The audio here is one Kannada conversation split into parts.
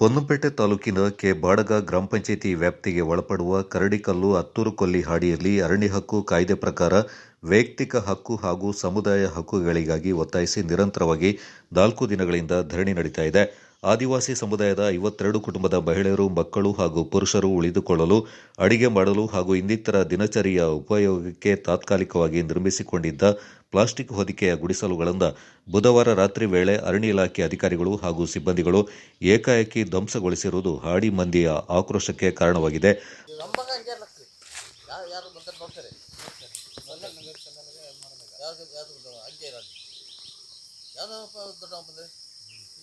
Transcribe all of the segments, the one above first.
ಪೊನ್ನಂಪೇಟೆ ತಾಲೂಕಿನ ಕೆ ಬಾಡಗ ಗ್ರಾಮ ಪಂಚಾಯಿತಿ ವ್ಯಾಪ್ತಿಗೆ ಒಳಪಡುವ ಕರಡಿಕಲ್ಲು ಹತ್ತೂರುಕೊಲ್ಲಿ ಹಾಡಿಯಲ್ಲಿ ಅರಣ್ಯ ಹಕ್ಕು ಕಾಯ್ದೆ ಪ್ರಕಾರ ವೈಯಕ್ತಿಕ ಹಕ್ಕು ಹಾಗೂ ಸಮುದಾಯ ಹಕ್ಕುಗಳಿಗಾಗಿ ಒತ್ತಾಯಿಸಿ ನಿರಂತರವಾಗಿ ನಾಲ್ಕು ದಿನಗಳಿಂದ ಧರಣಿ ನಡೀತಾ ಆದಿವಾಸಿ ಸಮುದಾಯದ ಐವತ್ತೆರಡು ಕುಟುಂಬದ ಮಹಿಳೆಯರು, ಮಕ್ಕಳು ಹಾಗೂ ಪುರುಷರು ಉಳಿದುಕೊಳ್ಳಲು, ಅಡಿಗೆ ಮಾಡಲು ಹಾಗೂ ಇನ್ನಿತರ ದಿನಚರಿಯ ಉಪಯೋಗಕ್ಕೆ ತಾತ್ಕಾಲಿಕವಾಗಿ ನಿರ್ಮಿಸಿಕೊಂಡಿದ್ದ ಪ್ಲಾಸ್ಟಿಕ್ ಹೊದಿಕೆಯ ಗುಡಿಸಲುಗಳನ್ನು ಬುಧವಾರ ರಾತ್ರಿ ವೇಳೆ ಅರಣ್ಯ ಇಲಾಖೆ ಅಧಿಕಾರಿಗಳು ಹಾಗೂ ಸಿಬ್ಬಂದಿಗಳು ಏಕಾಏಕಿ ಧ್ವಂಸಗೊಳಿಸಿರುವುದು ಹಾಡಿ ಮಂದಿಯ ಆಕ್ರೋಶಕ್ಕೆ ಕಾರಣವಾಗಿದೆ.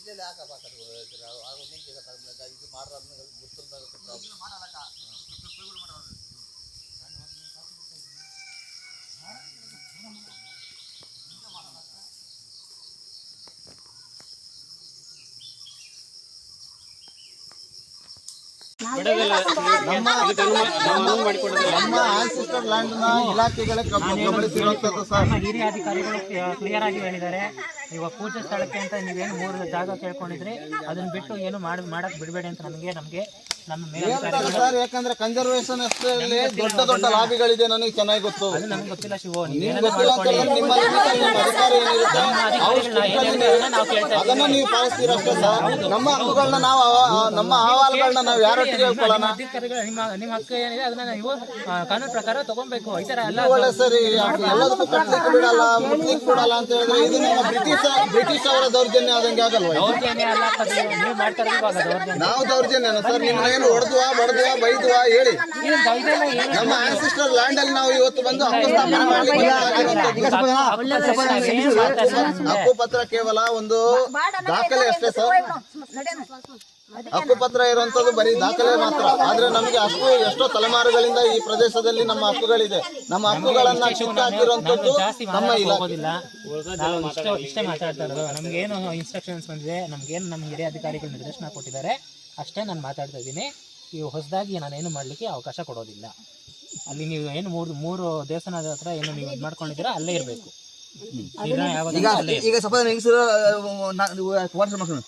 ಇಲ್ಲೆಲ್ಲ ಯಾಕೆ ಬಾಕರ್ ಆಗ ನಿಂಗೆ ಇದು ಮಾಡ್ರ ಗೊತ್ತಿಲ್ದಾಗ ನಮ್ಮ ಆನ್ಸಿಸ್ಟರ್ ಲ್ಯಾಂಡ್ನ ಇಲಾಖೆಗಳ ಗಮನಿಸಿರುವಂತದ್ದು ಸರ್. ಹಿರಿಯ ಅಧಿಕಾರಿಗಳು ಕ್ಲಿಯರ್ ಆಗಿ ಹೇಳಿದ್ದಾರೆ. ಇವಾಗ ಪೂಜೆ ಸ್ಥಳಕ್ಕೆ ಅಂತ ನೀವೇನು ಮೂರು ಜಾಗ ಕೇಳ್ಕೊಂಡಿದ್ರಿ. ಅದನ್ನ ಬಿಟ್ಟು ಏನು ಮಾಡಿ ಮಾಡಕ್ ಬಿಡಬೇಡಿ ಅಂತ ನಮಗೆ ನಮಗೆ ಹೇಳ್ತಾರೆ ಸರ್ ಯಾಕಂದ್ರೆ ಕನ್ಸರ್ವೇಶನ್ ಅಷ್ಟರಲ್ಲಿ ದೊಡ್ಡ ದೊಡ್ಡ ಲಾಬಿಗಳಿದೆ ನನಗೆ ಚೆನ್ನಾಗಿ ಗೊತ್ತು. ಅದು ನಮ್ಗೆ ಗೊತ್ತಿಲ್ಲ ಶಿವು ನಿಮ್ಗೆ ಗೊತ್ತಿಲ್ಲ ಅಂತಂದ್ರೆ ನಿಮ್ಮ limit ಅಲ್ಲಿ ನಿಮ್ಮ ಅಧಿಕಾರ ಏನಿರುತ್ತೆ ಏನ್ ಹೇಳ್ತಾರೆ ಅದನ್ನ ನೀವು ಪಾಲಿಸ್ತೀರ ಅಷ್ಟೇ ಸರ್ ನಮ್ಮ ಹಕ್ಕುಗಳನ್ನ ನಾವು ನಮ್ಮ ಅಹವಾಲುಗಳನ್ನ ನಾವು ಯಾರೊಟ್ಟಿಗೆ ಹೇಳ್ಕೊಳ್ಳೋಣ? ಅಧಿಕಾರಿಗಳು ನಿಮ್ಮ ನಿಮ್ಮ ಹಕ್ಕು ಏನಿದೆ ಅದನ್ನ ನೀವು ಆ, ಕಾನೂನು ಪ್ರಕಾರ ತಗೊಬೇಕು. ಈ ತರ ಎಲ್ಲ ಒಳ್ಳೆ ಸರಿ. ಎಲ್ಲದಕ್ಕೂ ಕಟ್ಲಿಕ್ಕೆ ಬಿಡಲ್ಲ ಮುಟ್ಲಿಕ್ಕೆ ಬಿಡಲ್ಲ ಅಂತ ಹೇಳಿದ್ರೆ ಇದು ನಮ್ಮ ಬ್ರಿಟಿಷ್ ಬ್ರಿಟಿಷ್ ಅವರ ದೌರ್ಜನ್ಯ ಆದಂಗೆ ಆಗಲ್ವಾ ಇದು? ದೌರ್ಜನ್ಯ ನೀವು ಮಾಡ್ತಾ ಇರೋದು ಇವಾಗ ದೌರ್ಜನ್ಯ. ನಾವು ದೌರ್ಜನ್ಯನ ಸರ್ ನಿಮ್ಮನ್ನ ಏನು ಹೊಡೆದುವ ಬಡದುವ ಬೈದುವ ಹೇಳಿ. ನಮ್ಮ ಆನ್ಸಿಸ್ಟರ್ ಲ್ಯಾಂಡ್ ಅಲ್ಲಿ ನಾವು ಇವತ್ತು ಬಂದು ಹಕ್ಕು ಪತ್ರ ಕೇವಲ ಒಂದು ದಾಖಲೆ ಅಷ್ಟೇ ಸರ್. ಹಕ್ಕುಪತ್ರ ಇರುವಂತದ್ದು ಬರೀ ದಾಖಲೆ ಮಾತ್ರ. ಆದ್ರೆ ನಮಗೆ ಅಷ್ಟು ಎಷ್ಟೋ ತಲೆಮಾರುಗಳಿಂದ ಈ ಪ್ರದೇಶದಲ್ಲಿ ನಮ್ಮ ಹಕ್ಕುಗಳಿದೆ. ನಮ್ಮ ಹಕ್ಕುಗಳನ್ನ ಚಿಕ್ಕ ಹಾಕಿರುವಂತದ್ದು ನಮ್ಮ ನಾವು ಇಷ್ಟ ಮಾತಾಡ್ತಾ ಇರೋದು. ನಮ್ಗೇನು ಇನ್ಸ್ಟ್ರಕ್ಷನ್ಸ್ ಬಂದಿದೆ, ನಮ್ಗೇನು ನಮ್ಮ ಹಿರಿಯ ಅಧಿಕಾರಿಗಳು ನಿರ್ದೇಶನ ಕೊಟ್ಟಿದ್ದಾರೆ. ಅಷ್ಟೇ ನಾನು ಮಾತಾಡ್ತಾ ಇದ್ದೀನಿ ಈ ಹೊಸದಾಗಿ ನಾನೇನು ಮಾಡಲಿಕ್ಕೆ ಅವಕಾಶ ಕೊಡೋದಿಲ್ಲ ಅಲ್ಲಿ ನೀವು ಏನು ಮೂರು ಮೂರು ದೇವಸ್ಥಾನದ ಹತ್ರ ಏನು ನೀವು ಇದು ಮಾಡ್ಕೊಂಡಿದ್ದೀರಾ ಅಲ್ಲೇ ಇರಬೇಕು ಈಗ ಈಗ ಸಪೋಸ್ ಹೆಂಗಸರು ವಾಟ್ಸಪ್ ಮಾಡ್ಕೊಂಡು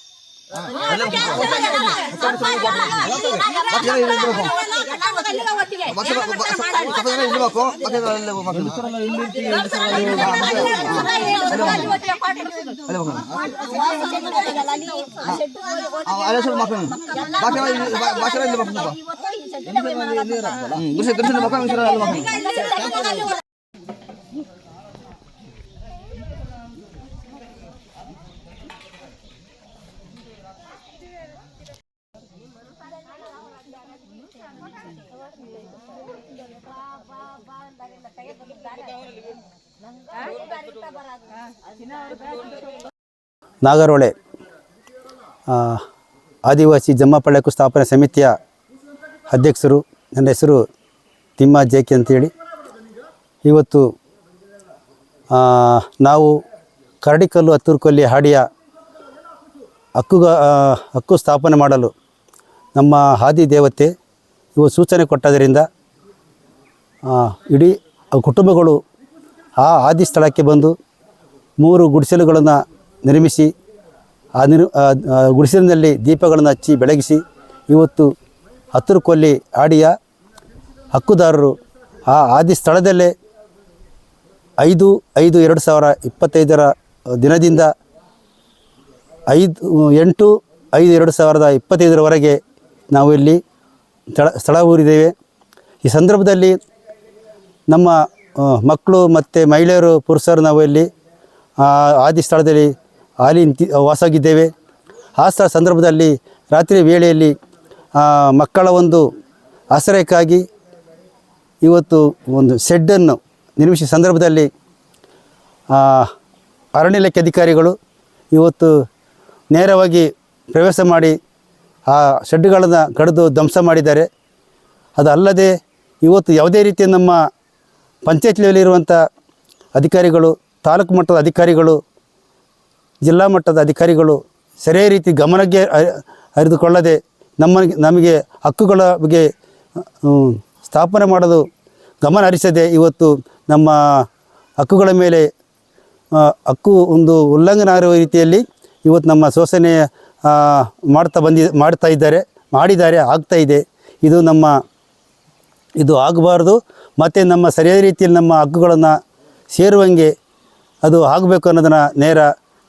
ಇರ್ಬೇಕು ಮತ್ತೆ ಅಲ್ಲೇ ಮಕ್ಕಳು ಅಲ್ಲೇ ಸ್ವಲ್ಪ ಮಕ್ಕಳು ಬಾಕಿ ಬಾಕಿ ಇಲ್ಲಿ ಮಕ್ಕಳು ಹ್ಮ್ ಗುಡಿಸಿ ಗುಡಿಸಿ ಮಕ್ಕಳು ಮಿಶ್ರ ಅಲ್ಲಿ ಮಕ್ಕಳು ನಾಗರೋಳೆ ಆದಿವಾಸಿ ಜಮ್ಮಪಳ್ಳಕ್ಕೂ ಸ್ಥಾಪನೆ ಸಮಿತಿಯ ಅಧ್ಯಕ್ಷರು, ನನ್ನ ಹೆಸರು ತಿಮ್ಮ ಜೇಕೆ ಅಂತೇಳಿ. ಇವತ್ತು ನಾವು ಕರಡಿಕಲ್ಲು ಹತ್ತೂರುಕೊಲ್ಲಿ ಹಾಡಿಯ ಹಕ್ಕುಗ ಹಕ್ಕು ಸ್ಥಾಪನೆ ಮಾಡಲು ನಮ್ಮ ಹಾದಿ ದೇವತೆ ಇವು ಸೂಚನೆ ಕೊಟ್ಟದರಿಂದ ಇಡೀ ಕುಟುಂಬಗಳು ಆ ಆದಿ ಸ್ಥಳಕ್ಕೆ ಬಂದು ಮೂರು ಗುಡಿಸಲುಗಳನ್ನು ನಿರ್ಮಿಸಿ, ಆ ನಿರ್ ಗುಡಿಸಲಿನಲ್ಲಿ ದೀಪಗಳನ್ನು ಹಚ್ಚಿ ಬೆಳಗಿಸಿ, ಇವತ್ತು ಹತ್ತಿರ ಕೊಲ್ಲಿ ಆಡಿಯ ಹಕ್ಕುದಾರರು ಆ ಆದಿ ಸ್ಥಳದಲ್ಲೇ ಐದು ಐದು, ಎರಡು ಸಾವಿರ ಇಪ್ಪತ್ತೈದರ ದಿನದಿಂದ ಐದು, ಎಂಟು, ಐದು, ಎರಡು ಸಾವಿರದ ಇಪ್ಪತ್ತೈದರವರೆಗೆ ನಾವು ಇಲ್ಲಿ ಸ್ಥಳ ಸ್ಥಳ ಊರಿದ್ದೇವೆ. ಈ ಸಂದರ್ಭದಲ್ಲಿ ನಮ್ಮ ಮಕ್ಕಳು ಮತ್ತು ಮಹಿಳೆಯರು, ಪುರುಷರು ನಾವು ಇಲ್ಲಿ ಆದಿ ಸ್ಥಳದಲ್ಲಿ ಹಾಲಿ ವಾಸವಾಗಿದ್ದೇವೆ. ಆ ಸ್ಥಳ ಸಂದರ್ಭದಲ್ಲಿ ರಾತ್ರಿ ವೇಳೆಯಲ್ಲಿ ಮಕ್ಕಳ ಒಂದು ಆಶ್ರಯಕ್ಕಾಗಿ ಇವತ್ತು ಒಂದು ಶೆಡ್ಡನ್ನು ನಿರ್ಮಿಸಿದ ಸಂದರ್ಭದಲ್ಲಿ ಅರಣ್ಯ ಇಲಾಖೆ ಅಧಿಕಾರಿಗಳು ಇವತ್ತು ನೇರವಾಗಿ ಪ್ರವೇಶ ಮಾಡಿ ಆ ಶೆಡ್ಗಳನ್ನು ಕಡಿದು ಧ್ವಂಸ ಮಾಡಿದ್ದಾರೆ. ಅದಲ್ಲದೆ ಇವತ್ತು ಯಾವುದೇ ರೀತಿಯ ನಮ್ಮ ಪಂಚಾಯತ್ ಲೆವೆಲಿರುವಂಥ ಅಧಿಕಾರಿಗಳು, ತಾಲೂಕು ಮಟ್ಟದ ಅಧಿಕಾರಿಗಳು, ಜಿಲ್ಲಾ ಮಟ್ಟದ ಅಧಿಕಾರಿಗಳು ಸರಿಯಾದ ರೀತಿ ಗಮನಕ್ಕೆ ಅರಿದುಕೊಳ್ಳದೆ ನಮ್ಮ ನಮಗೆ ಹಕ್ಕುಗಳ ಬಗ್ಗೆ ಸ್ಥಾಪನೆ ಮಾಡಲು ಗಮನ ಹರಿಸದೆ ಇವತ್ತು ನಮ್ಮ ಹಕ್ಕುಗಳ ಮೇಲೆ ಹಕ್ಕು ಒಂದು ಉಲ್ಲಂಘನೆ ಆಗಿರುವ ರೀತಿಯಲ್ಲಿ ಇವತ್ತು ನಮ್ಮ ಶೋಷಣೆ ಮಾಡ್ತಾ ಬಂದಿ, ಮಾಡ್ತಾ ಇದ್ದಾರೆ, ಮಾಡಿದ್ದಾರೆ, ಆಗ್ತಾ ಇದೆ. ಇದು ನಮ್ಮ, ಇದು ಆಗಬಾರ್ದು. ಮತ್ತು ನಮ್ಮ ಸರಿಯಾದ ರೀತಿಯಲ್ಲಿ ನಮ್ಮ ಹಕ್ಕುಗಳನ್ನು ಸೇರುವಂಗೆ ಅದು ಆಗಬೇಕು ಅನ್ನೋದನ್ನು ನೇರ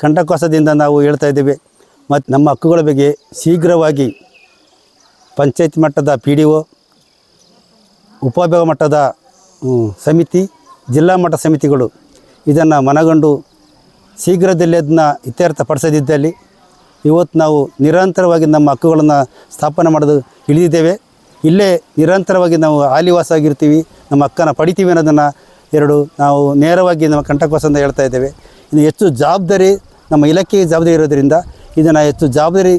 ಕಂಠಕೋಸದಿಂದ ನಾವು ಹೇಳ್ತಾ ಇದ್ದೇವೆ. ಮತ್ತು ನಮ್ಮ ಹಕ್ಕುಗಳ ಬಗ್ಗೆ ಶೀಘ್ರವಾಗಿ ಪಂಚಾಯತ್ ಮಟ್ಟದ ಪಿ ಡಿ ಒ ಉಪವಿಭಾಗ ಮಟ್ಟದ ಸಮಿತಿ, ಜಿಲ್ಲಾ ಮಟ್ಟ ಸಮಿತಿಗಳು ಇದನ್ನು ಮನಗಂಡು ಶೀಘ್ರದಲ್ಲೇ ಅದನ್ನ ಇತ್ಯರ್ಥಪಡಿಸದಿದ್ದಲ್ಲಿ ಇವತ್ತು ನಾವು ನಿರಂತರವಾಗಿ ನಮ್ಮ ಹಕ್ಕುಗಳನ್ನು ಸ್ಥಾಪನೆ ಮಾಡೋದು ಇಳಿದಿದ್ದೇವೆ. ಇಲ್ಲೇ ನಿರಂತರವಾಗಿ ನಾವು ಆಲಿವಾಸ ಆಗಿರ್ತೀವಿ ನಮ್ಮ ಅಕ್ಕನ ಪಡಿತೀವಿ ಅನ್ನೋದನ್ನು ಎರಡು ನಾವು ನೇರವಾಗಿ ನಮ್ಮ ಕಂಠಕೋಸದಿಂದ ಹೇಳ್ತಾ ಇದ್ದೇವೆ. ಇನ್ನು ಹೆಚ್ಚು ಜವಾಬ್ದಾರಿ ನಮ್ಮ ಇಲಾಖೆಗೆ ಜವಾಬ್ದಾರಿ ಇರೋದರಿಂದ ಇದನ್ನು ಹೆಚ್ಚು ಜವಾಬ್ದಾರಿ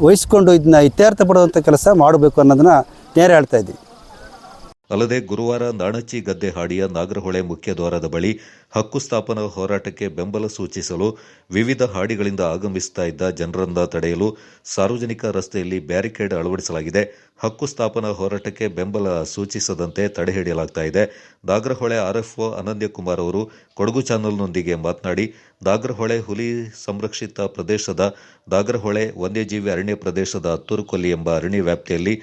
ವಹಿಸಿಕೊಂಡು ಇದನ್ನ ಇತ್ಯರ್ಥ ಪಡುವಂಥ ಕೆಲಸ ಮಾಡಬೇಕು ಅನ್ನೋದನ್ನು ನೇರ ಹೇಳ್ತಾ ಇದ್ದೀವಿ. ಅಲ್ಲದೆ ಗುರುವಾರ ನಾಣಚ್ಚಿ ಗದ್ದೆ ಹಾಡಿಯ ನಾಗರಹೊಳೆ ಮುಖ್ಯ ದ್ವಾರದ ಬಳಿ ಹಕ್ಕು ಸ್ಥಾಪನಾ ಹೋರಾಟಕ್ಕೆ ಬೆಂಬಲ ಸೂಚಿಸಲು ವಿವಿಧ ಹಾಡಿಗಳಿಂದ ಆಗಮಿಸುತ್ತಾ ಇದ್ದ ಜನರನ್ನ ತಡೆಯಲು ಸಾರ್ವಜನಿಕ ರಸ್ತೆಯಲ್ಲಿ ಬ್ಯಾರಿಕೇಡ್ ಅಳವಡಿಸಲಾಗಿದೆ. ಹಕ್ಕು ಸ್ಥಾಪನಾ ಹೋರಾಟಕ್ಕೆ ಬೆಂಬಲ ಸೂಚಿಸದಂತೆ ತಡೆ ಹಿಡಿಯಲಾಗ್ತಾ ಇದೆ. ದಾಗ್ರಹೊಳೆ ಆರ್ಎಫ್ಒ ಅನಂದ್ಯಕುಮಾರ್ ಅವರು ಕೊಡಗು ಚಾನೆಲ್ನೊಂದಿಗೆ ಮಾತನಾಡಿ, ದಾಗ್ರಹೊಳೆ ಹುಲಿ ಸಂರಕ್ಷಿತ ಪ್ರದೇಶದ ದಾಗ್ರಹೊಳೆ ವನ್ಯಜೀವಿ ಅರಣ್ಯ ಪ್ರದೇಶದ ತುರುಕೊಲ್ಲಿ ಎಂಬ ಅರಣ್ಯ ವ್ಯಾಪ್ತಿಯಲ್ಲಿ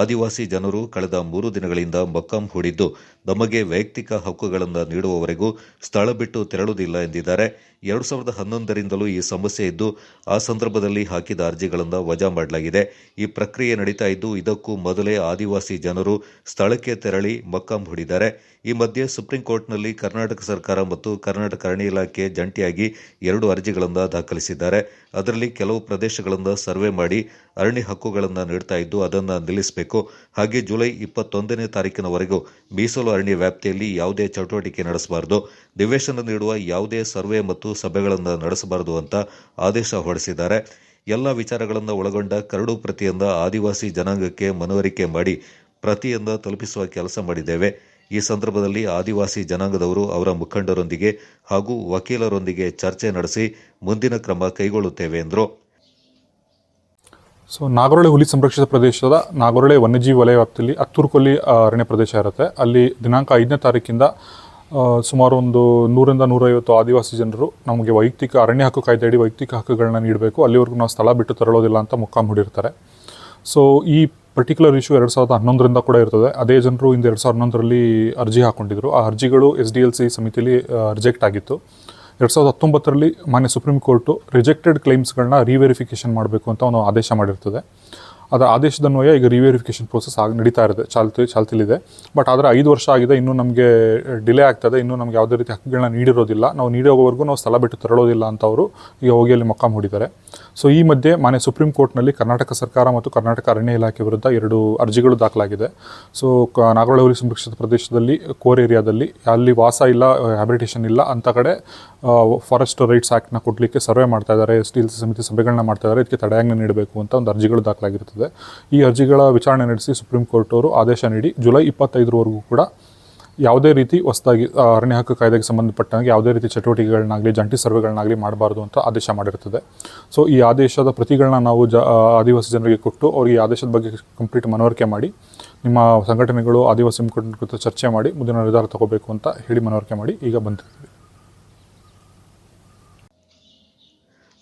ಆದಿವಾಸಿ ಜನರು ಕಳೆದ ಮೂರು ದಿನಗಳಿಂದ ಮೊಕ್ಕಾಂ ಹೂಡಿದ್ದು ನಮಗೆ ವೈಯಕ್ತಿಕ ಹಕ್ಕುಗಳನ್ನು ನೀಡುವವರೆಗೂ ಸ್ಥಳ ಬಿಟ್ಟು ತೆರಳುವುದಿಲ್ಲ ಎಂದಿದ್ದಾರೆ. ಎರಡು ಸಾವಿರದ ಹನ್ನೊಂದರಿಂದಲೂ ಈ ಸಮಸ್ಯೆ ಇದ್ದು, ಆ ಸಂದರ್ಭದಲ್ಲಿ ಹಾಕಿದ ಅರ್ಜಿಗಳನ್ನು ವಜಾ ಮಾಡಲಾಗಿದೆ. ಈ ಪ್ರಕ್ರಿಯೆ ನಡೀತಾ ಇದ್ದು, ಇದಕ್ಕೂ ಮೊದಲೇ ಆದಿವಾಸಿ ಜನರು ಸ್ಥಳಕ್ಕೆ ತೆರಳಿ ಮಕ್ಕಂ ಹೂಡಿದ್ದಾರೆ. ಈ ಮಧ್ಯೆ ಸುಪ್ರೀಂ ಕೋರ್ಟ್ನಲ್ಲಿ ಕರ್ನಾಟಕ ಸರ್ಕಾರ ಮತ್ತು ಕರ್ನಾಟಕ ಅರಣ್ಯ ಇಲಾಖೆ ಜಂಟಿಯಾಗಿ ಎರಡು ಅರ್ಜಿಗಳನ್ನು ದಾಖಲಿಸಿದ್ದಾರೆ. ಅದರಲ್ಲಿ ಕೆಲವು ಪ್ರದೇಶಗಳನ್ನು ಸರ್ವೆ ಮಾಡಿ ಅರಣ್ಯ ಹಕ್ಕುಗಳನ್ನು ನೀಡ್ತಾ ಇದ್ದು ಅದನ್ನು ನಿಲ್ಲಿಸಬೇಕು. ಹಾಗೆ ಜುಲೈ ಇಪ್ಪತ್ತೊಂದನೇ ತಾರೀಕಿನವರೆಗೂ ಮೀಸಲು ಅರಣ್ಯ ವ್ಯಾಪ್ತಿಯಲ್ಲಿ ಯಾವುದೇ ಚಟುವಟಿಕೆ ನಡೆಸಬಾರದು. ನಿವೇಶನ ನೀಡುವ ಯಾವುದೇ ಸರ್ವೆ ಮತ್ತು ಸಭೆಗಳನ್ನು ನಡೆಸಬಾರದು ಅಂತ ಆದೇಶ ಹೊರಡಿಸಿದ್ದಾರೆ. ಎಲ್ಲ ವಿಚಾರಗಳನ್ನು ಒಳಗೊಂಡ ಕರಡು ಪ್ರತಿಯಿಂದ ಆದಿವಾಸಿ ಜನಾಂಗಕ್ಕೆ ಮನವರಿಕೆ ಮಾಡಿ ಪ್ರತಿಯಿಂದ ತಲುಪಿಸುವ ಕೆಲಸ ಮಾಡಿದ್ದೇವೆ. ಈ ಸಂದರ್ಭದಲ್ಲಿ ಆದಿವಾಸಿ ಜನಾಂಗದವರು ಅವರ ಮುಖಂಡರೊಂದಿಗೆ ಹಾಗೂ ವಕೀಲರೊಂದಿಗೆ ಚರ್ಚೆ ನಡೆಸಿ ಮುಂದಿನ ಕ್ರಮ ಕೈಗೊಳ್ಳುತ್ತೇವೆ ಎಂದರು. ಸೊ ನಾಗರೊಳೆ ಹುಲಿ ಸಂರಕ್ಷಿತ ಪ್ರದೇಶದ ನಾಗರೊಳೆ ವನ್ಯಜೀವಿ ವಲಯ ವ್ಯಾಪ್ತಿಯಲ್ಲಿ ಅತ್ತೂರುಕೊಲ್ಲಿ ಅರಣ್ಯ ಪ್ರದೇಶ ಇರುತ್ತೆ. ಅಲ್ಲಿ ದಿನಾಂಕ ಐದನೇ ತಾರೀಕಿಂದ ಸುಮಾರು ಒಂದು ನೂರಿಂದ ನೂರೈವತ್ತು ಆದಿವಾಸಿ ಜನರು ನಮಗೆ ವೈಯಕ್ತಿಕ ಅರಣ್ಯ ಹಕ್ಕು ಕಾಯ್ದೆಯಡಿ ವೈಯಕ್ತಿಕ ಹಕ್ಕುಗಳನ್ನ ನೀಡಬೇಕು. ಅಲ್ಲಿವರೆಗೂ ನಾವು ಸ್ಥಳ ಬಿಟ್ಟು ತರಳೋದಿಲ್ಲ ಅಂತ ಮುಕ್ಕಾಂ ಹೂಡಿರ್ತಾರೆ ಸೊ ಈ ಪರ್ಟಿಕ್ಯುಲರ್ ಇಶ್ಯೂ ಎರಡು ಸಾವಿರದ ಹನ್ನೊಂದರಿಂದ ಕೂಡ ಇರ್ತದೆ. ಅದೇ ಜನರು ಇಂದು ಎರಡು ಸಾವಿರದ ಹನ್ನೊಂದರಲ್ಲಿ ಅರ್ಜಿ ಹಾಕೊಂಡಿದ್ರು. ಆ ಅರ್ಜಿಗಳು ಎಸ್ ಡಿ ಎಲ್ ಸಿ ಸಮಿತಿಯಲ್ಲಿ ರಿಜೆಕ್ಟ್ ಆಗಿತ್ತು. ಎರಡು ಸಾವಿರದ ಹತ್ತೊಂಬತ್ತರಲ್ಲಿ ಮಾನ್ಯ ಸುಪ್ರೀಂ ಕೋರ್ಟು ರಿಜೆಕ್ಟೆಡ್ ಕ್ಲೈಮ್ಸ್ಗಳನ್ನ ರಿವೆರಿಫಿಕೇಷನ್ ಮಾಡಬೇಕು ಅಂತ ಒಂದು ಆದೇಶ ಮಾಡಿರ್ತದೆ. ಅದರ ಆದೇಶದನ್ವಯ ಈಗ ರಿವೆರಿಫಿಕೇಶನ್ ಪ್ರೋಸೆಸ್ ಆಗಿ ನಡೀತಾ ಇದೆ ಚಾಲ್ತಿ ಚಾಲ್ತಿಲಿದೆ ಬಟ್ ಆದರೆ ಐದು ವರ್ಷ ಆಗಿದೆ, ಇನ್ನೂ ನಮಗೆ ಡಿಲೇ ಆಗ್ತದೆ, ಇನ್ನೂ ನಮಗೆ ಯಾವುದೇ ರೀತಿ ಹಕ್ಕುಗಳನ್ನ ನೀಡಿರೋದಿಲ್ಲ. ನಾವು ನೀಡೋವರೆಗೂ ನಾವು ಸ್ಥಳ ಬಿಟ್ಟು ತೆರಳೋದಿಲ್ಲ ಅಂತ ಅವರು ಈಗ ಹೋಗಿ ಅಲ್ಲಿ ಮೊಕ್ಕಾಂ ಹೂಡಿದ್ದಾರೆ. ಸೊ ಈ ಮಧ್ಯೆ ಮಾನ್ಯ ಸುಪ್ರೀಂ ಕೋರ್ಟ್ನಲ್ಲಿ ಕರ್ನಾಟಕ ಸರ್ಕಾರ ಮತ್ತು ಕರ್ನಾಟಕ ಅರಣ್ಯ ಇಲಾಖೆ ವಿರುದ್ಧ ಎರಡು ಅರ್ಜಿಗಳು ದಾಖಲಾಗಿದೆ. ಸೊ ನಾಗರಹೊಳಿ ಸಂರಕ್ಷಿತ ಪ್ರದೇಶದಲ್ಲಿ, ಕೋರ್ ಏರಿಯಾದಲ್ಲಿ ಅಲ್ಲಿ ವಾಸ ಇಲ್ಲ, ಹ್ಯಾಬಿಟೇಷನ್ ಇಲ್ಲ ಅಂತ ಕಡೆ ಫಾರೆಸ್ಟ್ ರೈಟ್ಸ್ ಆ್ಯಕ್ಟ್ನ ಕೊಡಲಿಕ್ಕೆ ಸರ್ವೆ ಮಾಡ್ತಾ ಇದ್ದಾರೆ ಸ್ಟೀಲ್ ಸಮಿತಿ ಸಭೆಗಳನ್ನ ಮಾಡ್ತಾ ಇದ್ದಾರೆ, ಇದಕ್ಕೆ ತಡೆಯಾಜ್ಞೆ ನೀಡಬೇಕು ಅಂತ ಒಂದು ಅರ್ಜಿಗಳು ದಾಖಲಾಗಿರುತ್ತದೆ. ಈ ಅರ್ಜಿಗಳ ವಿಚಾರಣೆ ನಡೆಸಿ ಸುಪ್ರೀಂ ಕೋರ್ಟ್ ಅವರು ಆದೇಶ ನೀಡಿ ಜುಲೈ ಇಪ್ಪತ್ತೈದರವರೆಗೂ ಕೂಡ ಯಾವುದೇ ರೀತಿ ಹೊಸದಾಗಿ ಅರಣ್ಯ ಹಕ್ಕು ಕಾಯ್ದೆಗೆ ಸಂಬಂಧಪಟ್ಟಂಗೆ ಯಾವುದೇ ರೀತಿ ಚಟುವಟಿಕೆಗಳನ್ನಾಗಲಿ, ಜಂಟಿ ಸರ್ವೆಗಳನ್ನಾಗಲಿ ಮಾಡಬಾರ್ದು ಅಂತ ಆದೇಶ ಮಾಡಿರ್ತದೆ ಸೊ ಈ ಆದೇಶದ ಪ್ರತಿಗಳನ್ನ ನಾವು ಜ ಆದಿವಾಸಿ ಜನರಿಗೆ ಕೊಟ್ಟು ಅವರಿಗೆ ಆದೇಶದ ಬಗ್ಗೆ ಕಂಪ್ಲೀಟ್ ಮನವರಿಕೆ ಮಾಡಿ, ನಿಮ್ಮ ಸಂಘಟನೆಗಳು ಆದಿವಾಸಿ ಮುಖಂಡರ ಚರ್ಚೆ ಮಾಡಿ, ಮುಂದಿನ ನಿರ್ಧಾರ ತಗೋಬೇಕು ಅಂತ ಹೇಳಿ ಮನವರಿಕೆ ಮಾಡಿ, ಈಗ ಬಂದಿದ್ದೀವಿ.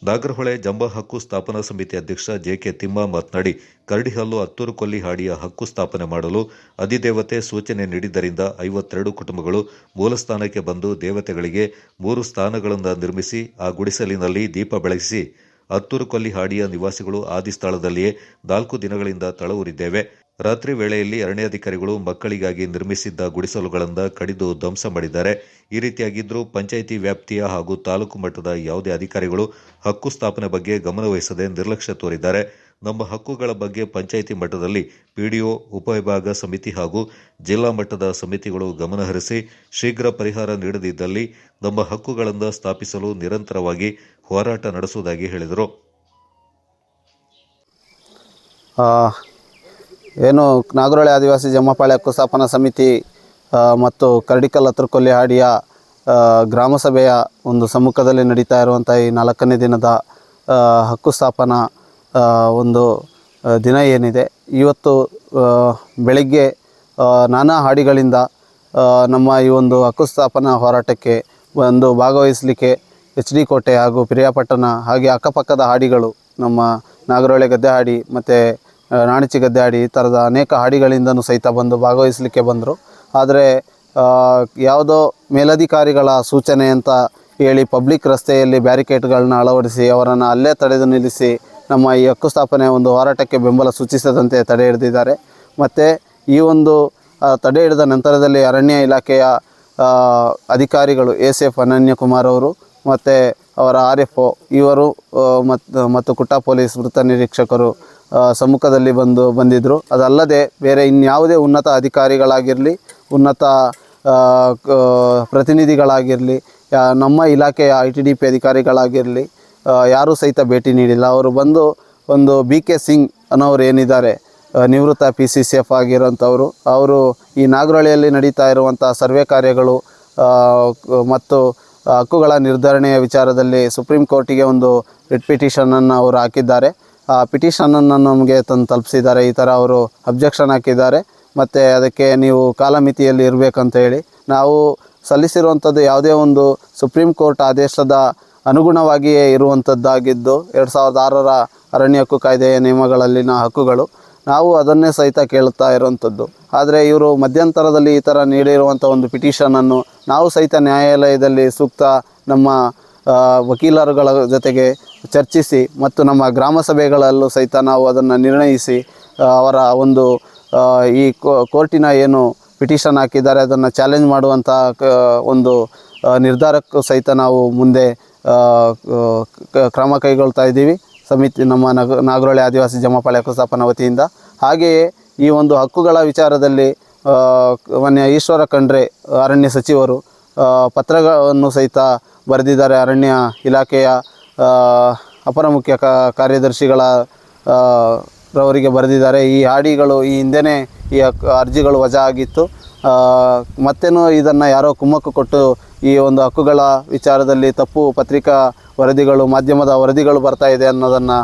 ನಾಗರಹೊಳೆ ಜಂಬ ಹಕ್ಕು ಸ್ಥಾಪನಾ ಸಮಿತಿ ಅಧ್ಯಕ್ಷ ಜೆಕೆ ತಿಮ್ಮ ಮಾತನಾಡಿ, ಕರಡಿಹಲ್ಲು ಹತ್ತೂರು ಕೊಲ್ಲಿ ಹಾಡಿಯ ಹಕ್ಕು ಸ್ಥಾಪನೆ ಮಾಡಲು ಅಧಿದೇವತೆ ಸೂಚನೆ ನೀಡಿದ್ದರಿಂದ ಐವತ್ತೆರಡು ಕುಟುಂಬಗಳು ಮೂಲಸ್ಥಾನಕ್ಕೆ ಬಂದು ದೇವತೆಗಳಿಗೆ ಮೂರು ಸ್ಥಾನಗಳನ್ನು ನಿರ್ಮಿಸಿ, ಆ ಗುಡಿಸಲಿನಲ್ಲಿ ದೀಪ ಬೆಳಗಿಸಿ ಹತ್ತೂರು ಕೊಲ್ಲಿ ಹಾಡಿಯ ನಿವಾಸಿಗಳು ಆದಿ ಸ್ಥಳದಲ್ಲಿಯೇ ನಾಲ್ಕು ದಿನಗಳಿಂದ ತಳವೂರಿದ್ದೇವೆ. ರಾತ್ರಿ ವೇಳೆಯಲ್ಲಿ ಅರಣ್ಯಾಧಿಕಾರಿಗಳು ಮಕ್ಕಳಿಗಾಗಿ ನಿರ್ಮಿಸಿದ್ದ ಗುಡಿಸಲುಗಳಿಂದ ಕಡಿದು ಧ್ವಂಸ ಮಾಡಿದ್ದಾರೆ. ಈ ರೀತಿಯಾಗಿದ್ದರೂ ಪಂಚಾಯಿತಿ ವ್ಯಾಪ್ತಿಯ ಹಾಗೂ ತಾಲೂಕು ಮಟ್ಟದ ಯಾವುದೇ ಅಧಿಕಾರಿಗಳು ಹಕ್ಕು ಸ್ಥಾಪನೆ ಬಗ್ಗೆ ಗಮನವಹಿಸದೆ ನಿರ್ಲಕ್ಷ್ಯ ತೋರಿದ್ದಾರೆ. ನಮ್ಮ ಹಕ್ಕುಗಳ ಬಗ್ಗೆ ಪಂಚಾಯಿತಿ ಮಟ್ಟದಲ್ಲಿ ಪಿಡಿಒ, ಉಪವಿಭಾಗ ಸಮಿತಿ ಹಾಗೂ ಜಿಲ್ಲಾ ಮಟ್ಟದ ಸಮಿತಿಗಳು ಗಮನಹರಿಸಿ ಶೀಘ್ರ ಪರಿಹಾರ ನೀಡದಿದ್ದಲ್ಲಿ ನಮ್ಮ ಹಕ್ಕುಗಳನ್ನು ಸ್ಥಾಪಿಸಲು ನಿರಂತರವಾಗಿ ಹೋರಾಟ ನಡೆಸುವುದಾಗಿ ಹೇಳಿದರು. ಏನು ನಾಗರಹೊಳೆ ಆದಿವಾಸಿ ಜಮ್ಮಪಾಳ್ಯ ಹಕ್ಕು ಸ್ಥಾಪನಾ ಸಮಿತಿ ಮತ್ತು ಕರಡಿಕಲ್ ಹತ್ರಕೊಲ್ಲಿ ಹಾಡಿಯ ಗ್ರಾಮಸಭೆಯ ಗ್ರಾಮ ಸಭೆಯ ಒಂದು ಸಮ್ಮುಖದಲ್ಲಿ ನಡೀತಾ ಇರುವಂಥ ಈ ನಾಲ್ಕನೇ ದಿನದ ಹಕ್ಕು ಸ್ಥಾಪನಾ ಒಂದು ದಿನ ಏನಿದೆ. ಇವತ್ತು ಬೆಳಗ್ಗೆ ನಾನಾ ಹಾಡಿಗಳಿಂದ ನಮ್ಮ ಈ ಒಂದು ಹಕ್ಕು ಸ್ಥಾಪನಾ ಹೋರಾಟಕ್ಕೆ ಒಂದು ಭಾಗವಹಿಸಲಿಕ್ಕೆ ಎಚ್ ಡಿ ಕೋಟೆ ಹಾಗೂ ಪಿರಿಯಾಪಟ್ಟಣ ಹಾಗೆ ಅಕ್ಕಪಕ್ಕದ ಹಾಡಿಗಳು ನಮ್ಮ ನಾಗರಹೊಳೆ ಗದ್ದೆ ಹಾಡಿ, ಮತ್ತು ನಾಣಿಚಿ ಗದ್ದೆ ಹಾಡಿ ಈ ಥರದ ಅನೇಕ ಹಾಡಿಗಳಿಂದನೂ ಸಹಿತ ಬಂದು ಭಾಗವಹಿಸಲಿಕ್ಕೆ ಬಂದರು. ಆದರೆ ಯಾವುದೋ ಮೇಲಧಿಕಾರಿಗಳ ಸೂಚನೆ ಅಂತ ಹೇಳಿ ಪಬ್ಲಿಕ್ ರಸ್ತೆಯಲ್ಲಿ ಬ್ಯಾರಿಕೇಡ್ಗಳನ್ನ ಅಳವಡಿಸಿ ಅವರನ್ನು ಅಲ್ಲೇ ತಡೆದು ನಿಲ್ಲಿಸಿ ನಮ್ಮ ಈ ಹಕ್ಕು ಸ್ಥಾಪನೆ ಒಂದು ಹೋರಾಟಕ್ಕೆ ಬೆಂಬಲ ಸೂಚಿಸದಂತೆ ತಡೆ ಹಿಡಿದಿದ್ದಾರೆ. ಮತ್ತು ಈ ಒಂದು ತಡೆ ಹಿಡಿದ ನಂತರದಲ್ಲಿ ಅರಣ್ಯ ಇಲಾಖೆಯ ಅಧಿಕಾರಿಗಳು ಎ ಸಿ ಎಫ್ ಅನನ್ಯಕುಮಾರ್ ಅವರು ಮತ್ತು ಅವರ ಆರ್ ಎಫ್ ಒ ಇವರು ಮತ್ತು ಮತ್ತು ಕುಟ್ಟ ಪೊಲೀಸ್ ವೃತ್ತ ನಿರೀಕ್ಷಕರು ಸಮ್ಮುಖದಲ್ಲಿ ಬಂದು ಬಂದಿದ್ದರು ಅದಲ್ಲದೆ ಬೇರೆ ಇನ್ಯಾವುದೇ ಉನ್ನತ ಅಧಿಕಾರಿಗಳಾಗಿರಲಿ, ಉನ್ನತ ಪ್ರತಿನಿಧಿಗಳಾಗಿರಲಿ ನಮ್ಮ ಇಲಾಖೆಯ ಐ ಟಿ ಡಿ ಪಿ ಅಧಿಕಾರಿಗಳಾಗಿರಲಿ ಯಾರೂ ಸಹಿತ ಭೇಟಿ ನೀಡಿಲ್ಲ. ಅವರು ಬಂದು ಒಂದು ಬಿ ಕೆ ಸಿಂಗ್ ಅನ್ನೋರು ಏನಿದ್ದಾರೆ ನಿವೃತ್ತ ಪಿ ಸಿ ಸಿ ಎಫ್ ಆಗಿರೋಂಥವ್ರು, ಅವರು ಈ ನಾಗರಹಳ್ಳಿಯಲ್ಲಿ ನಡೀತಾ ಇರುವಂಥ ಸರ್ವೆ ಕಾರ್ಯಗಳು ಮತ್ತು ಹಕ್ಕುಗಳ ನಿರ್ಧರಣೆಯ ವಿಚಾರದಲ್ಲಿ ಸುಪ್ರೀಂ ಕೋರ್ಟಿಗೆ ಒಂದು ರಿಟ್ ಪಿಟಿಷನನ್ನು ಅವರು ಹಾಕಿದ್ದಾರೆ. ಪಿಟಿಷನನ್ನು ನಮಗೆ ತಂದು ತಲುಪಿಸಿದ್ದಾರೆ. ಈ ಥರ ಅವರು ಅಬ್ಜೆಕ್ಷನ್ ಹಾಕಿದ್ದಾರೆ. ಮತ್ತು ಅದಕ್ಕೆ ನೀವು ಕಾಲಮಿತಿಯಲ್ಲಿ ಇರಬೇಕಂತ ಹೇಳಿ ನಾವು ಸಲ್ಲಿಸಿರುವಂಥದ್ದು ಯಾವುದೇ ಒಂದು ಸುಪ್ರೀಂ ಕೋರ್ಟ್ ಆದೇಶದ ಅನುಗುಣವಾಗಿಯೇ ಇರುವಂಥದ್ದಾಗಿದ್ದು ಎರಡು ಸಾವಿರದ ಆರರ ಅರಣ್ಯ ಹಕ್ಕು ಕಾಯ್ದೆಯ ನಿಯಮಗಳಲ್ಲಿನ ಹಕ್ಕುಗಳು. ನಾವು ಅದನ್ನೇ ಸಹಿತ ಕೇಳುತ್ತಾ ಇರುವಂಥದ್ದು ಆದರೆ ಇವರು ಮಧ್ಯಂತರದಲ್ಲಿ ಈ ಥರ ನೀಡಿರುವಂಥ ಒಂದು ಪಿಟಿಷನನ್ನು ನಾವು ಸಹಿತ ನ್ಯಾಯಾಲಯದಲ್ಲಿ ಸೂಕ್ತ ನಮ್ಮ ವಕೀಲರುಗಳ ಜೊತೆಗೆ ಚರ್ಚಿಸಿ ಮತ್ತು ನಮ್ಮ ಗ್ರಾಮ ಸಭೆಗಳಲ್ಲೂ ಸಹಿತ ನಾವು ಅದನ್ನು ನಿರ್ಣಯಿಸಿ ಅವರ ಒಂದು ಈ ಕೋರ್ಟಿನ ಏನು ಪಿಟಿಷನ್ ಹಾಕಿದ್ದಾರೆ, ಅದನ್ನು ಚಾಲೆಂಜ್ ಮಾಡುವಂಥ ಒಂದು ನಿರ್ಧಾರಕ್ಕೂ ಸಹಿತ ನಾವು ಮುಂದೆ ಕ್ರಮ ಕೈಗೊಳ್ತಾ ಇದ್ದೀವಿ. ಸಮಿತಿ, ನಮ್ಮ ನಗ, ನಾಗರಹೊಳೆ ಆದಿವಾಸಿ ಜಮಾಪಾಳ್ಯ ಹಕ್ಕುಸ್ಥಾಪನಾ ವತಿಯಿಂದ. ಹಾಗೆಯೇ ಈ ಒಂದು ಹಕ್ಕುಗಳ ವಿಚಾರದಲ್ಲಿ ವನ್ಯ ಈಶ್ವರ ಖಂಡ್ರೆ, ಅರಣ್ಯ ಸಚಿವರು ಪತ್ರಗಳನ್ನು ಸಹಿತ ಬರೆದಿದ್ದಾರೆ ಅರಣ್ಯ ಇಲಾಖೆಯ ಅಪರ ಮುಖ್ಯ ಕಾರ್ಯದರ್ಶಿಗಳ ರವರಿಗೆ ಬರೆದಿದ್ದಾರೆ. ಈ ಹಾಡಿಗಳು ಈ ಹಿಂದೆನೇ ಈ ಅರ್ಜಿಗಳು ವಜಾ ಆಗಿತ್ತು. ಮತ್ತೇನೋ ಮತ್ತೇನು ಇದನ್ನು ಯಾರೋ ಕುಮ್ಮಕ್ಕು ಕೊಟ್ಟು ಈ ಒಂದು ಹಕ್ಕುಗಳ ವಿಚಾರದಲ್ಲಿ ತಪ್ಪು ಪತ್ರಿಕಾ ವರದಿಗಳು, ಮಾಧ್ಯಮದ ವರದಿಗಳು ಬರ್ತಾ ಇದೆ ಅನ್ನೋದನ್ನು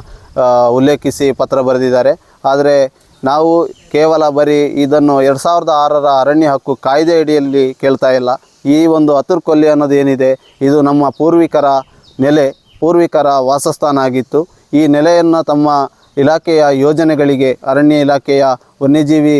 ಉಲ್ಲೇಖಿಸಿ ಪತ್ರ ಬರೆದಿದ್ದಾರೆ. ಆದರೆ ನಾವು ಕೇವಲ ಬರೀ ಇದನ್ನು ಎರಡು ಸಾವಿರದ ಆರರ ಅರಣ್ಯ ಹಕ್ಕು ಕಾಯ್ದೆ ಅಡಿಯಲ್ಲಿ ಕೇಳ್ತಾ ಇಲ್ಲ. ಈ ಒಂದು ಅತುರ್ಕೊಲ್ಲಿ ಅನ್ನೋದು ಏನಿದೆ ಇದು ನಮ್ಮ ಪೂರ್ವಿಕರ ನೆಲೆ, ಪೂರ್ವಿಕರ ವಾಸಸ್ಥಾನ ಆಗಿತ್ತು. ಈ ನೆಲೆಯನ್ನು ತಮ್ಮ ಇಲಾಖೆಯ ಯೋಜನೆಗಳಿಗೆ, ಅರಣ್ಯ ಇಲಾಖೆಯ ವನ್ಯಜೀವಿ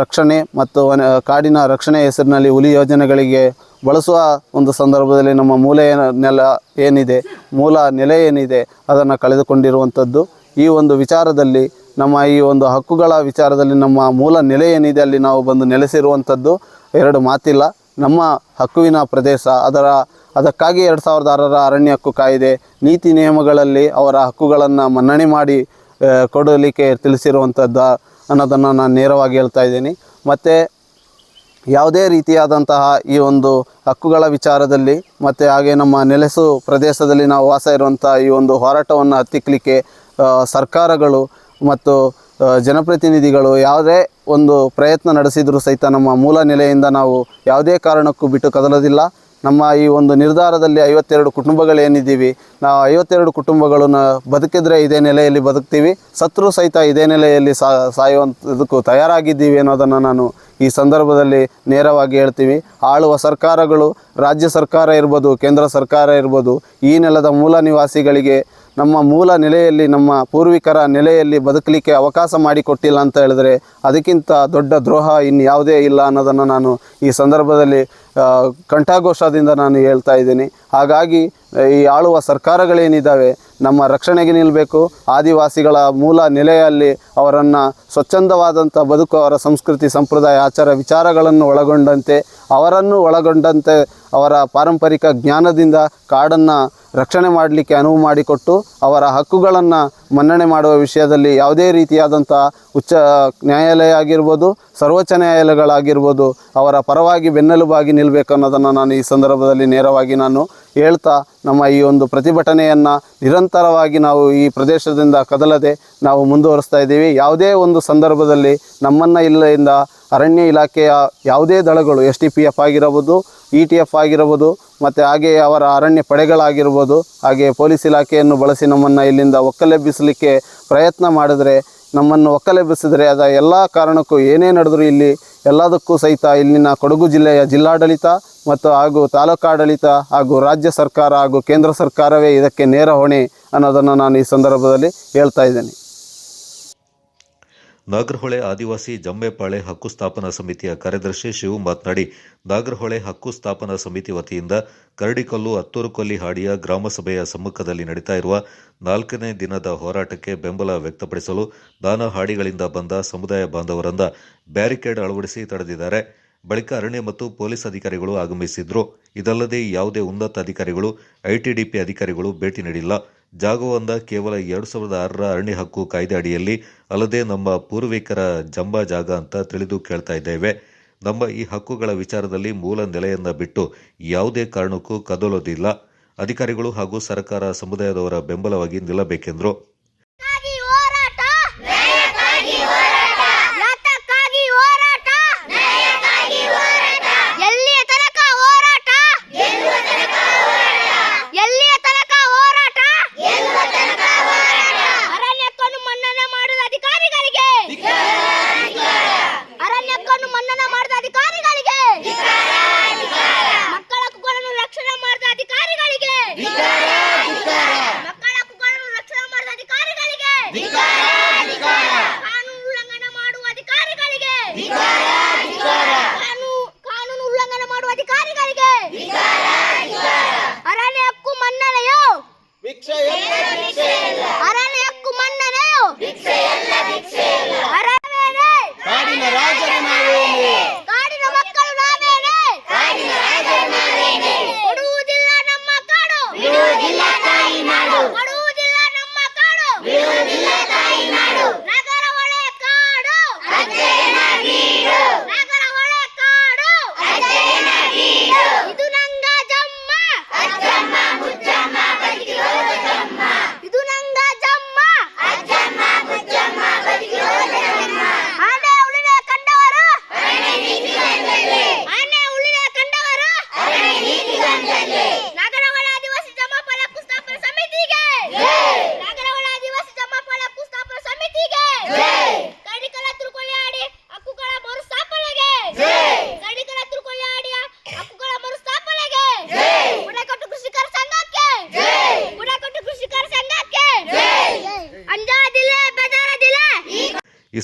ರಕ್ಷಣೆ ಮತ್ತು ವನ, ಕಾಡಿನ ರಕ್ಷಣೆ ಹೆಸರಿನಲ್ಲಿ ಹುಲಿ ಯೋಜನೆಗಳಿಗೆ ಬಳಸುವ ಒಂದು ಸಂದರ್ಭದಲ್ಲಿ ನಮ್ಮ ಮೂಲ ನೆಲ ಏನಿದೆ, ಮೂಲ ನೆಲೆ ಏನಿದೆ, ಅದನ್ನು ಕಳೆದುಕೊಂಡಿರುವಂಥದ್ದು. ಈ ಒಂದು ವಿಚಾರದಲ್ಲಿ, ನಮ್ಮ ಈ ಒಂದು ಹಕ್ಕುಗಳ ವಿಚಾರದಲ್ಲಿ ನಮ್ಮ ಮೂಲ ನೆಲೆ ಏನಿದೆ ಅಲ್ಲಿ ನಾವು ಬಂದು ನೆಲೆಸಿರುವಂಥದ್ದು ಎರಡು ಮಾತಿಲ್ಲ. ನಮ್ಮ ಹಕ್ಕುವಿನ ಪ್ರದೇಶ, ಅದರ, ಅದಕ್ಕಾಗಿ ಎರಡು ಸಾವಿರದ ಆರರ ಅರಣ್ಯ ಹಕ್ಕು ಕಾಯಿದೆ, ನೀತಿ ನಿಯಮಗಳಲ್ಲಿ ಅವರ ಹಕ್ಕುಗಳನ್ನು ಮನ್ನಣೆ ಮಾಡಿ ಕೊಡಲಿಕ್ಕೆ ತಿಳಿಸಿರುವಂಥದ್ದು ಅನ್ನೋದನ್ನು ನಾನು ನೇರವಾಗಿ ಹೇಳ್ತಾ ಇದ್ದೀನಿ. ಮತ್ತು ಯಾವುದೇ ರೀತಿಯಾದಂತಹ ಈ ಒಂದು ಹಕ್ಕುಗಳ ವಿಚಾರದಲ್ಲಿ ಮತ್ತು ಹಾಗೆ ನಮ್ಮ ನೆಲೆಸು ಪ್ರದೇಶದಲ್ಲಿ ನಾವು ವಾಸ ಇರುವಂಥ ಈ ಒಂದು ಹೋರಾಟವನ್ನು ಹತ್ತಿಕ್ಕಲಿಕ್ಕೆ ಸರ್ಕಾರಗಳು ಮತ್ತು ಜನಪ್ರತಿನಿಧಿಗಳು ಯಾವುದೇ ಒಂದು ಪ್ರಯತ್ನ ನಡೆಸಿದರೂ ಸಹಿತ ನಮ್ಮ ಮೂಲ ನೆಲೆಯಿಂದ ನಾವು ಯಾವುದೇ ಕಾರಣಕ್ಕೂ ಬಿಟ್ಟು ಕದಲೋದಿಲ್ಲ. ನಮ್ಮ ಈ ಒಂದು ನಿರ್ಧಾರದಲ್ಲಿ ಐವತ್ತೆರಡು ಕುಟುಂಬಗಳೇನಿದ್ದೀವಿ ನಾವು ಐವತ್ತೆರಡು ಕುಟುಂಬಗಳನ್ನ ಬದುಕಿದ್ರೆ ಇದೇ ನೆಲೆಯಲ್ಲಿ ಬದುಕ್ತೀವಿ, ಸತ್ರು ಸಹಿತ ಇದೇ ನೆಲೆಯಲ್ಲಿ ಸಾಯುವಂಥದಕ್ಕೂ ತಯಾರಾಗಿದ್ದೀವಿ ಅನ್ನೋದನ್ನು ನಾನು ಈ ಸಂದರ್ಭದಲ್ಲಿ ನೇರವಾಗಿ ಹೇಳ್ತೀವಿ. ಆಳುವ ಸರ್ಕಾರಗಳು, ರಾಜ್ಯ ಸರ್ಕಾರ ಇರ್ಬೋದು, ಕೇಂದ್ರ ಸರ್ಕಾರ ಇರ್ಬೋದು, ಈ ನೆಲದ ಮೂಲ ನಿವಾಸಿಗಳಿಗೆ ನಮ್ಮ ಮೂಲ ನೆಲೆಯಲ್ಲಿ, ನಮ್ಮ ಪೂರ್ವಿಕರ ನೆಲೆಯಲ್ಲಿ ಬದುಕಲಿಕ್ಕೆ ಅವಕಾಶ ಮಾಡಿಕೊಟ್ಟಿಲ್ಲ ಅಂತ ಹೇಳಿದ್ರೆ ಅದಕ್ಕಿಂತ ದೊಡ್ಡ ದ್ರೋಹ ಇನ್ನು ಯಾವುದೇ ಇಲ್ಲ ಅನ್ನೋದನ್ನು ನಾನು ಈ ಸಂದರ್ಭದಲ್ಲಿ ಕಂಠಾಘೋಷದಿಂದ ನಾನು ಹೇಳ್ತಾ ಇದ್ದೀನಿ. ಹಾಗಾಗಿ, ಈ ಆಳುವ ಸರ್ಕಾರಗಳೇನಿದ್ದಾವೆ, ನಮ್ಮ ರಕ್ಷಣೆಗೆ ನಿಲ್ಲಬೇಕು ಆದಿವಾಸಿಗಳ ಮೂಲ ನೆಲೆಯಲ್ಲಿ ಅವರನ್ನು ಸ್ವಚ್ಛಂದವಾದಂಥ ಬದುಕು, ಅವರ ಸಂಸ್ಕೃತಿ, ಸಂಪ್ರದಾಯ, ಆಚಾರ ವಿಚಾರಗಳನ್ನು ಒಳಗೊಂಡಂತೆ, ಅವರನ್ನು ಒಳಗೊಂಡಂತೆ ಅವರ ಪಾರಂಪರಿಕ ಜ್ಞಾನದಿಂದ ಕಾಡನ್ನು ರಕ್ಷಣೆ ಮಾಡಲಿಕ್ಕೆ ಅನುವು ಮಾಡಿಕೊಟ್ಟು ಅವರ ಹಕ್ಕುಗಳನ್ನು ಮನ್ನಣೆ ಮಾಡುವ ವಿಷಯದಲ್ಲಿ ಯಾವುದೇ ರೀತಿಯಾದಂಥ ಉಚ್ಚ ನ್ಯಾಯಾಲಯ ಆಗಿರ್ಬೋದು, ಸರ್ವೋಚ್ಚ ನ್ಯಾಯಾಲಯಗಳಾಗಿರ್ಬೋದು, ಅವರ ಪರವಾಗಿ ಬೆನ್ನೆಲುಬಾಗಿ ನಿಲ್ಲಬೇಕು ಅನ್ನೋದನ್ನು ನಾನು ಈ ಸಂದರ್ಭದಲ್ಲಿ ನೇರವಾಗಿ ನಾನು ಹೇಳ್ತಾ ನಮ್ಮ ಈ ಒಂದು ಪ್ರತಿಭಟನೆಯನ್ನು ನಿರಂತರವಾಗಿ ನಾವು ಈ ಪ್ರದೇಶದಿಂದ ಕದಲದೆ ನಾವು ಮುಂದುವರಿಸ್ತಾ ಇದ್ದೀವಿ. ಯಾವುದೇ ಒಂದು ಸಂದರ್ಭದಲ್ಲಿ ನಮ್ಮನ್ನು ಇಲ್ಲಿಂದ ಅರಣ್ಯ ಇಲಾಖೆಯ ಯಾವುದೇ ದಳಗಳು ಎಸ್ ಟಿ ಪಿ ಎಫ್ ಆಗಿರಬಹುದು ಇ ಟಿ ಎಫ್ ಆಗಿರ್ಬೋದು, ಮತ್ತು ಹಾಗೆಯೇ ಅವರ ಅರಣ್ಯ ಪಡೆಗಳಾಗಿರ್ಬೋದು, ಹಾಗೆ ಪೊಲೀಸ್ ಇಲಾಖೆಯನ್ನು ಬಳಸಿ ನಮ್ಮನ್ನು ಇಲ್ಲಿಂದ ಒಕ್ಕಲೆಬ್ಬಿಸಲಿಕ್ಕೆ ಪ್ರಯತ್ನ ಮಾಡಿದರೆ, ನಮ್ಮನ್ನು ಒಕ್ಕಲೆಬ್ಬಿಸಿದರೆ ಅದ ಎಲ್ಲ ಕಾರಣಕ್ಕೂ ಏನೇ ನಡೆದರೂ ಇಲ್ಲಿ ಎಲ್ಲದಕ್ಕೂ ಸಹಿತ ಇಲ್ಲಿನ ಕೊಡಗು ಜಿಲ್ಲೆಯ ಜಿಲ್ಲಾಡಳಿತ ಮತ್ತು ಹಾಗೂ ತಾಲೂಕಾಡಳಿತ ಹಾಗೂ ರಾಜ್ಯ ಸರ್ಕಾರ ಹಾಗೂ ಕೇಂದ್ರ ಸರ್ಕಾರವೇ ಇದಕ್ಕೆ ನೇರ ಹೊಣೆ ಅನ್ನೋದನ್ನು ನಾನು ಈ ಸಂದರ್ಭದಲ್ಲಿ ಹೇಳ್ತಾ ಇದ್ದೇನೆ. ನಾಗರಹೊಳೆ ಆದಿವಾಸಿ ಜಮ್ಮೆಪಾಳೆ ಹಕ್ಕು ಸ್ಥಾಪನಾ ಸಮಿತಿಯ ಕಾರ್ಯದರ್ಶಿ ಶಿವು ಮಾತನಾಡಿ, ನಾಗರಹೊಳೆ ಹಕ್ಕು ಸ್ಥಾಪನಾ ಸಮಿತಿ ವತಿಯಿಂದ ಕರಡಿಕಲ್ಲು ಅತ್ತೂರುಕೊಲ್ಲಿ ಹಾಡಿಯ ಗ್ರಾಮಸಭೆಯ ಸಮ್ಮುಖದಲ್ಲಿ ನಡೀತಾ ಇರುವ ನಾಲ್ಕನೇ ದಿನದ ಹೋರಾಟಕ್ಕೆ ಬೆಂಬಲ ವ್ಯಕ್ತಪಡಿಸಲು ದಾನ ಹಾಡಿಗಳಿಂದ ಬಂದ ಸಮುದಾಯ ಬಾಂಧವರಿಂದ ಬ್ಯಾರಿಕೇಡ್ ಅಳವಡಿಸಿ ತಡೆದಿದ್ದಾರೆ. ಬಳಿಕ ಅರಣ್ಯ ಮತ್ತು ಪೊಲೀಸ್ ಅಧಿಕಾರಿಗಳು ಆಗಮಿಸಿದ್ರು. ಇದಲ್ಲದೆ ಯಾವುದೇ ಉನ್ನತ ಅಧಿಕಾರಿಗಳು, ಐಟಿಡಿಪಿ ಅಧಿಕಾರಿಗಳು ಭೇಟಿ ನೀಡಿಲ್ಲ. ಜಾಗವೊಂದ ಕೇವಲ ಎರಡು ಸಾವಿರದ ಆರರ ಅರಣ್ಯ ಹಕ್ಕು ಕಾಯ್ದೆ ಅಡಿಯಲ್ಲಿ ಅಲ್ಲದೆ ನಮ್ಮ ಪೂರ್ವಿಕರ ಜಂಬ ಜಾಗ ಅಂತ ತಿಳಿದು ಕೇಳ್ತಾ ಇದ್ದೇವೆ. ನಮ್ಮ ಈ ಹಕ್ಕುಗಳ ವಿಚಾರದಲ್ಲಿ ಮೂಲ ನೆಲೆಯನ್ನು ಬಿಟ್ಟು ಯಾವುದೇ ಕಾರಣಕ್ಕೂ ಕದಲೋದಿಲ್ಲ. ಅಧಿಕಾರಿಗಳು ಹಾಗೂ ಸರ್ಕಾರ ಸಮುದಾಯದವರ ಬೆಂಬಲವಾಗಿ ನಿಲ್ಲಬೇಕೆಂದರು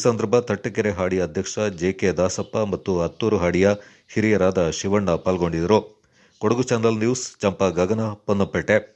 ಸಂದರ್ಭ ತಟ್ಟಕೆರೆ ಹಾಡಿ ಅಧ್ಯಕ್ಷ ಜೆಕೆ ದಾಸಪ್ಪ ಮತ್ತು ಹತ್ತೂರು ಹಾಡಿಯ ಹಿರಿಯರಾದ ಶಿವಣ್ಣ ಪಾಲ್ಗೊಂಡಿದ್ದರು. Kodagu channel news, Champa Gagana, Ponnampete.